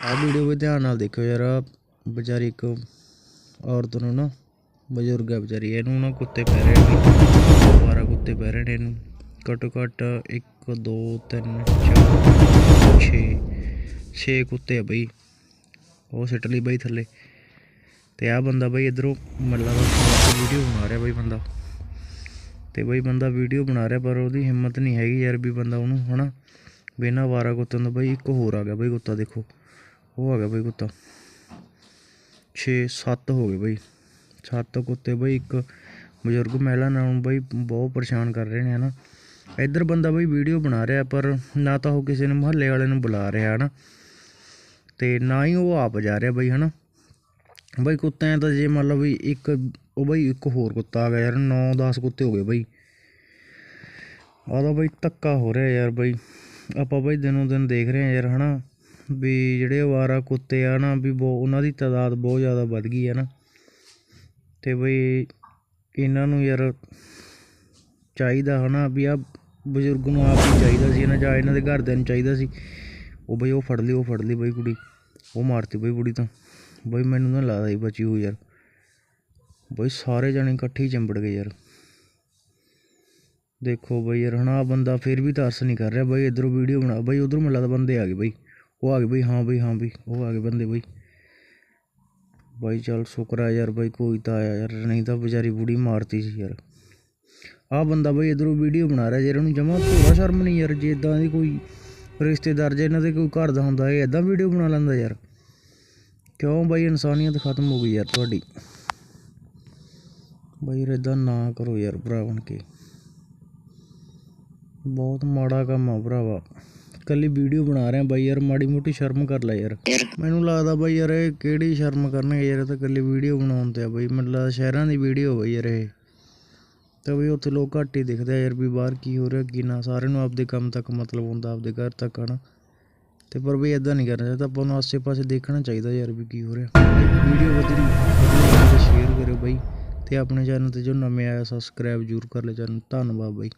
ਆਹ ਵੀਡੀਓ ਵੀ ਧਿਆਨ ਨਾਲ ਦੇਖਿਓ ਯਾਰ, ਆਹ ਵਿਚਾਰੀ ਇੱਕ ਔਰਤ ਨੂੰ ਨਾ, ਬਜ਼ੁਰਗ ਹੈ ਵਿਚਾਰੀ ਇਹਨੂੰ ਨਾ ਕੁੱਤੇ ਪੈ ਰਹੇ ਨੇ ਬਾਰਾਂ ਕੁੱਤੇ ਪੈ ਰਹੇ ਨੇ ਇਹਨੂੰ। ਘੱਟੋ ਘੱਟ 1 2 3 4 6 6 ਕੁੱਤੇ ਆ ਬਈ। ਉਹ ਸਿੱਟ ਲਈ ਬਈ ਥੱਲੇ। ਤੇ ਆ ਬੰਦਾ ਬਈ ਇਧਰੋਂ ਮੱਲਾ ਦਾ ਵੀਡੀਓ ਬਣਾ ਰਿਹਾ ਬਈ ਬੰਦਾ। ਤੇ ਬਈ ਬੰਦਾ ਵੀਡੀਓ ਬਣਾ ਰਿਹਾ, ਪਰ ਉਹਦੀ ਹਿੰਮਤ ਨਹੀਂ ਹੈਗੀ ਯਾਰ ਵੀ ਬੰਦਾ ਉਹਨੂੰ, ਹਨਾ? ਬਿਨਾਂ ਵਾਰਾ ਕੁੱਤਿਆਂ ਦਾ ਬਈ ਇੱਕ ਹੋਰ ਆ ਗਿਆ ਬਈ ਕੁੱਤਾ, ਦੇਖੋ। ਉਹ ਆ ਗਿਆ ਬਈ ਕੁੱਤਾ। 6 7 ਹੋ ਗਏ ਬਈ। ਸੱਤ ਕੁੱਤੇ ਬਈ ਇੱਕ ਬਜ਼ੁਰਗ ਮਹਿਲਾ ਨੂੰ ਬਈ ਬਹੁਤ ਪਰੇਸ਼ਾਨ ਕਰ ਰਹੇ ਨੇ, ਹਨਾ। ਇੱਧਰ ਬੰਦਾ ਬਈ ਵੀਡੀਓ ਬਣਾ ਰਿਹਾ, ਪਰ ਨਾ ਤਾਂ ਉਹ ਕਿਸੇ ਨੂੰ ਮੁਹੱਲੇ ਵਾਲੇ ਨੂੰ ਬੁਲਾ ਰਿਹਾ, ਹਨਾ। ਤੇ ਨਾ ਹੀ ਉਹ ਆਪ ਜਾ ਰਿਹਾ ਬਈ, ਹਨਾ। ਬਈ ਕੁੱਤਿਆਂ ਤਾਂ ਜੇ ਮੰਨ ਲਓ ਵੀ ਇੱਕ, ਉਹ ਬਈ ਇੱਕ ਹੋਰ ਕੁੱਤਾ ਆ ਗਿਆ ਯਾਰ 9-10 ਕੁੱਤੇ ਹੋ ਗਏ ਬਈ। ਉਹਦਾ ਤਾਂ ਬਈ ਧੱਕਾ ਹੋ ਰਿਹਾ ਯਾਰ ਬਈ। ਆਪਾਂ ਬਈ ਦਿਨੋਂ ਦਿਨ ਦੇਖ ਰਹੇ ਹਾਂ ਯਾਰ, ਹਨਾ। ਵੀ ਜਿਹੜੇ ਅਵਾਰਾ ਕੁੱਤੇ ਆ ਨਾ, ਵੀ ਬਹੁ, ਉਹਨਾਂ ਦੀ ਤਾਦਾਦ ਬਹੁਤ ਜ਼ਿਆਦਾ ਵੱਧ ਗਈ ਹੈ ਨਾ। ਅਤੇ ਬਈ ਇਹਨਾਂ ਨੂੰ ਯਾਰ ਚਾਹੀਦਾ ਹੈ ਨਾ ਵੀ ਆਹ ਬਜ਼ੁਰਗ ਨੂੰ ਆਪ ਨੂੰ ਚਾਹੀਦਾ ਸੀ ਨਾ ਜਾਂ ਇਹਨਾਂ ਦੇ ਘਰਦਿਆਂ ਨੂੰ ਚਾਹੀਦਾ ਸੀ। ਉਹ ਬਈ ਉਹ ਫੜ ਲਈ ਉਹ ਫੜ ਲਈ ਬਈ ਕੁੜੀ, ਉਹ ਮਾਰਤੀ ਬਈ ਕੁੜੀ ਤਾਂ। ਬਈ ਮੈਨੂੰ ਨਾ ਲੱਗਦਾ ਸੀ ਬਚੀ ਹੋਈ ਯਾਰ। ਬਈ ਸਾਰੇ ਜਣੇ ਇਕੱਠੇ ਹੀ ਚੰਬੜ ਗਏ ਯਾਰ। ਦੇਖੋ ਬਈ ਯਾਰ, ਹਨਾ ਆਹ ਬੰਦਾ ਫਿਰ ਵੀ ਤਰਸ ਨਹੀਂ ਕਰ ਰਿਹਾ। ਬਈ ਇਧਰੋਂ ਵੀਡੀਓ ਬਣਾ, ਬਈ ਉਧਰੋਂ ਮੈਨੂੰ ਲੱਗਦਾ ਬੰਦੇ ਆ ਗਏ ਬਈ। ਉਹ ਆ ਗਏ ਬਈ ਹਾਂ ਬਈ ਹਾਂ ਬਈ ਉਹ ਆ ਗਏ ਬੰਦੇ ਬਈ ਬਾਈ ਚੱਲ ਸ਼ੁਕਰ ਆ ਯਾਰ ਬਾਈ ਕੋਈ ਤਾਂ ਆਇਆ ਯਾਰ ਨਹੀਂ ਤਾਂ ਵਿਚਾਰੀ ਬੁੜੀ ਮਾਰਤੀ ਸੀ ਯਾਰ ਆਹ ਬੰਦਾ ਬਾਈ ਇਧਰੋਂ ਵੀਡੀਓ ਬਣਾ ਰਿਹਾ ਯਾਰ ਇਹਨੂੰ ਜਮਾ ਥੋੜਾ ਸ਼ਰਮ ਨਹੀਂ ਯਾਰ ਜੇ ਇਦਾਂ ਦੀ ਕੋਈ ਰਿਸ਼ਤੇਦਾਰ ਜੇ ਇਹਨਾਂ ਦੇ ਕੋਈ ਘਰ ਦਾ ਹੁੰਦਾ ਇਹ ਇਦਾਂ ਵੀਡੀਓ ਬਣਾ ਲੈਂਦਾ ਯਾਰ ਕਿਉਂ ਬਾਈ ਇਨਸਾਨੀਅਤ ਖਤਮ ਹੋ ਗਈ ਯਾਰ ਤੁਹਾਡੀ ਬਾਈ ਯਾਰ ਇਦਾਂ ਨਾ ਕਰੋ ਯਾਰ ਭਰਾ ਬਣ ਕੇ ਬਹੁਤ ਮਾੜਾ ਕੰਮ ਆ ਭਰਾਵਾ ਕੱਲੀ ਵੀਡੀਓ ਬਣਾ ਰਿਹਾ ਬਾਈ ਯਾਰ ਮਾੜੀ ਮੋਟੀ ਸ਼ਰਮ ਕਰ ਲੈ ਯਾਰ। ਮੈਨੂੰ ਲੱਗਦਾ ਬਾਈ ਯਾਰ ਇਹ ਕਿਹੜੀ ਸ਼ਰਮ ਕਰਨਗੇ ਯਾਰ ਇਹ ਤਾਂ ਕੱਲੀ ਵੀਡੀਓ ਬਣਾਉਣ ਤੇ ਆ ਬਾਈ। ਮੈਨੂੰ ਲੱਗਦਾ ਸ਼ਹਿਰਾਂ ਦੀ ਵੀਡੀਓ ਬਾਈ ਯਾਰ ਇਹ। ਤਾਂ ਬਈ ਉੱਥੇ ਲੋਕ ਘੱਟ ਹੀ ਦਿਖਦੇ ਆ ਯਾਰ ਵੀ ਬਾਹਰ ਕੀ ਹੋ ਰਿਹਾ ਕੀ ਨਾ। ਸਾਰਿਆਂ ਨੂੰ ਆਪਦੇ ਕੰਮ ਤੱਕ ਮਤਲਬ ਹੁੰਦਾ ਆਪਦੇ ਘਰ ਤੱਕ ਹਨਾ। ਤੇ ਪਰ ਬਈ ਇਦਾਂ ਨਹੀਂ ਕਰਨਾ ਚਾਹੀਦਾ ਆਪਾਂ ਨੂੰ ਆਸੇ-ਪਾਸੇ ਦੇਖਣਾ ਚਾਹੀਦਾ ਯਾਰ ਵੀ ਕੀ ਹੋ ਰਿਹਾ। ਵੀਡੀਓ ਵਧੀ ਸ਼ੇਅਰ ਕਰਿਓ ਬਾਈ। ਤੇ ਆਪਣੇ ਚੈਨਲ ਤੇ ਜੋ ਨਵੇਂ ਆਇਆ ਸਬਸਕ੍ਰਾਈਬ ਜ਼ਰੂਰ ਕਰ ਲੈ ਚੈਨਲ ਧੰਨਵਾਦ ਬਾਈ।